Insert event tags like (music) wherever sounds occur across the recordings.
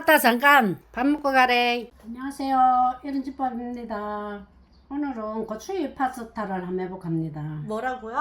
나왔다 잠깐 밥 먹고 가래. 안녕하세요. 이런 집밥입니다. 오늘은 고추잎 파스타를 한번 해볼까 합니다. 뭐라고요?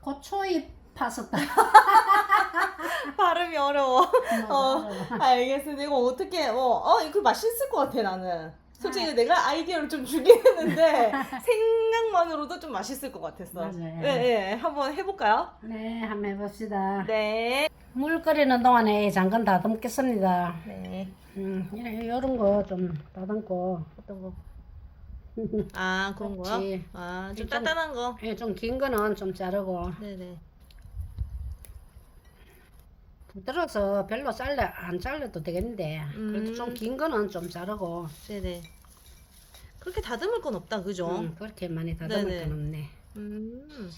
고추잎 파스타. (laughs) 발음이 어려워. 어, 어. 알겠습니다. 이거 어떻게, 어, 어, 이거 맛있을 것 같아, 나는. 솔직히 내가 아이디어를 좀 주긴 했는데, (laughs) 생각만으로도 좀 맛있을 것 같았어. 맞아요. 네, 네. 한번 해볼까요? 네, 한번 해봅시다. 네. 물 끓이는 동안에 잠깐 다듬겠습니다. 네. 음, 이런 이런 거 좀 다듬고 어떤 거? 아, 그런 거요? 그렇지. 아, 좀 좀- 단단한 거. 예, 좀긴 거는 좀 자르고 네네. 부드러워서 별로 잘라 안 잘라도 되겠는데 그래도 음. 좀 긴 거는 좀 자르고 네네. 그렇게 다듬을 건 없다, 그죠? 음, 그렇게 많이 다듬을 네네. 건 없네. 음.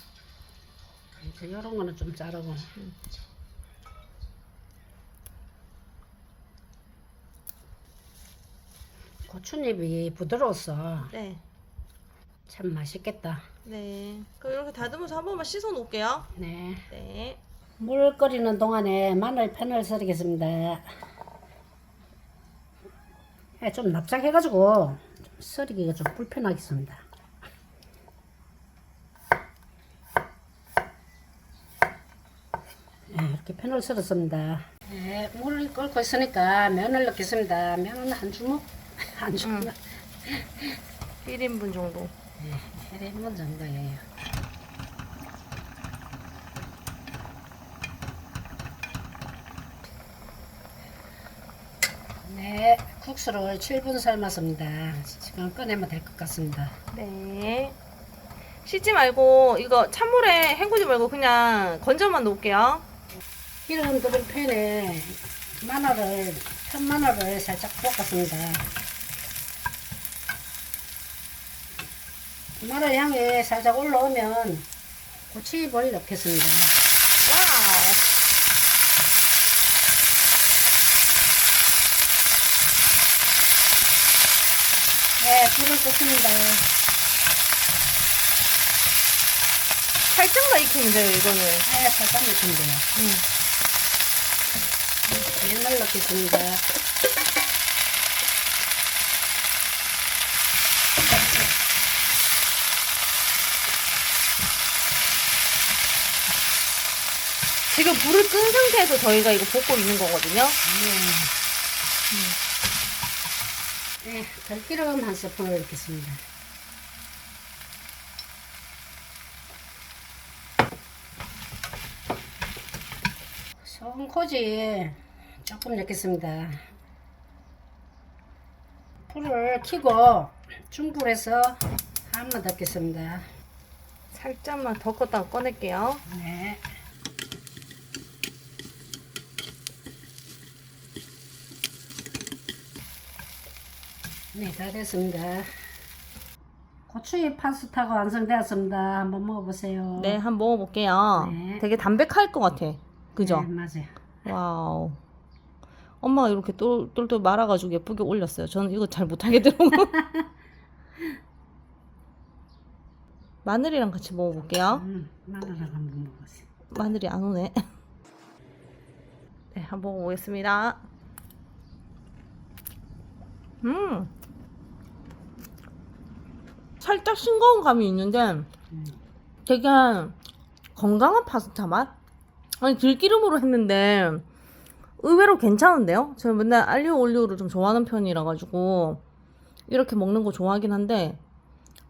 그래서 이런 거는 좀 자르고 고추잎이 부드러워서 네. 참 맛있겠다. 네. 그럼 이렇게 다듬어서 한 번만 씻어 놓을게요. 네. 네. 물 끓이는 동안에 마늘 편을 썰이겠습니다. 예, 좀 납작해가지고 좀 썰이기가 좀 불편하겠습니다. 예, 이렇게 편을 썰었습니다. 예, 물을 끓고 있으니까 면을 넣겠습니다. 면은 한 주먹? (laughs) 한 주먹? 1인분 정도. 예, 1인분 정도예요. 네, 국수를 7분 삶았습니다. 지금 꺼내면 될 것 같습니다. 네. 씻지 말고 이거 찬물에 헹구지 말고 그냥 건져만 놓을게요. 기름 두른 팬에 마늘을, 편 마늘을 살짝 볶았습니다. 마늘 향이 살짝 올라오면 고추잎을 넣겠습니다. 와우. 네, 불을 끄습니다. 살짝만 익히면 돼요, 이거는. 네, 살짝 넣으면 돼요. 음. 면을 넣겠습니다. 지금 불을 끈 상태에서 저희가 이거 볶고 있는 거거든요. 네. 네, 들기름 한 스푼을 넣겠습니다. 소금코지 조금 넣겠습니다. 불을 켜고 중불에서 한번 넣겠습니다. 살짝만 더 껐다가 꺼낼게요. 네. 네, 다 됐습니다. 고추잎 파스타가 완성되었습니다. 한번 먹어보세요. 네, 한번 먹어볼게요. 네. 되게 담백할 것 같아. 그죠? 네, 맞아요. 와우. 엄마가 이렇게 똘- 똘똘 말아가지고 예쁘게 올렸어요. 저는 이거 잘 못하겠더라고. (laughs) 마늘이랑 같이 먹어볼게요. 음, 마늘을 한번 먹어보세요. 마늘이 안 오네. 네, 한번 먹어보겠습니다. 음. 살짝 싱거운 감이 있는데 음, 되게 건강한 파스타 맛? 아니 들기름으로 했는데 의외로 괜찮은데요? 제가 맨날 알리오 올리오를 좀 좋아하는 편이라 가지고 이렇게 먹는 거 좋아하긴 한데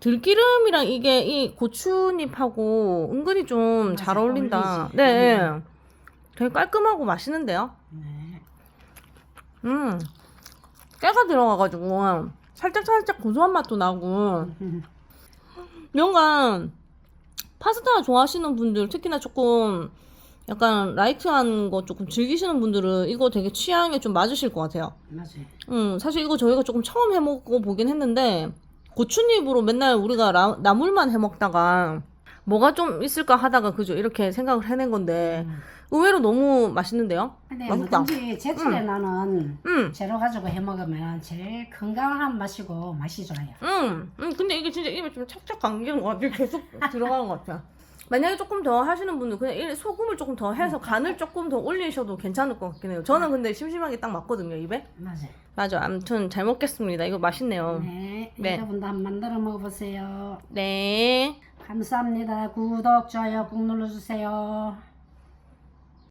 들기름이랑 이게 이 고추잎하고 은근히 좀 잘 어울린다. 어울리지. 네. 되게 깔끔하고 맛있는데요? 네. 음. 깨가 들어가가지고 살짝 살짝 고소한 맛도 나고 음, 뭔가 파스타 좋아하시는 분들 특히나 조금 약간 라이트한 거 조금 즐기시는 분들은 이거 되게 취향에 좀 맞으실 것 같아요. 맞아요. 음, 사실 이거 저희가 조금 처음 해 먹고 보긴 했는데 고추잎으로 맨날 우리가 라- 나물만 해 먹다가 뭐가 좀 있을까 하다가 그죠 이렇게 생각을 해낸 건데 음. 의외로 너무 맛있는데요. 근데 맛있다. 뭐든지 제철에 나는 음, 재료 가지고 해 먹으면 제일 건강한 맛이고 맛이 좋아요. 음, 음. 근데 이게 진짜 입에 좀 착착 감기는 것 같아. 계속 들어가는 것 같아. 만약에 조금 더 하시는 분은 그냥 일- 소금을 조금 더 해서 간을 조금 더 올리셔도 괜찮을 것 같긴 해요. 저는 근데 심심하게 딱 맞거든요, 입에. 맞아요. 맞아. 아무튼 잘 먹겠습니다. 이거 맛있네요. 네, 네. 여러분도 한번 만들어 먹어보세요. 네. 감사합니다. 구독, 좋아요 꾹 눌러주세요.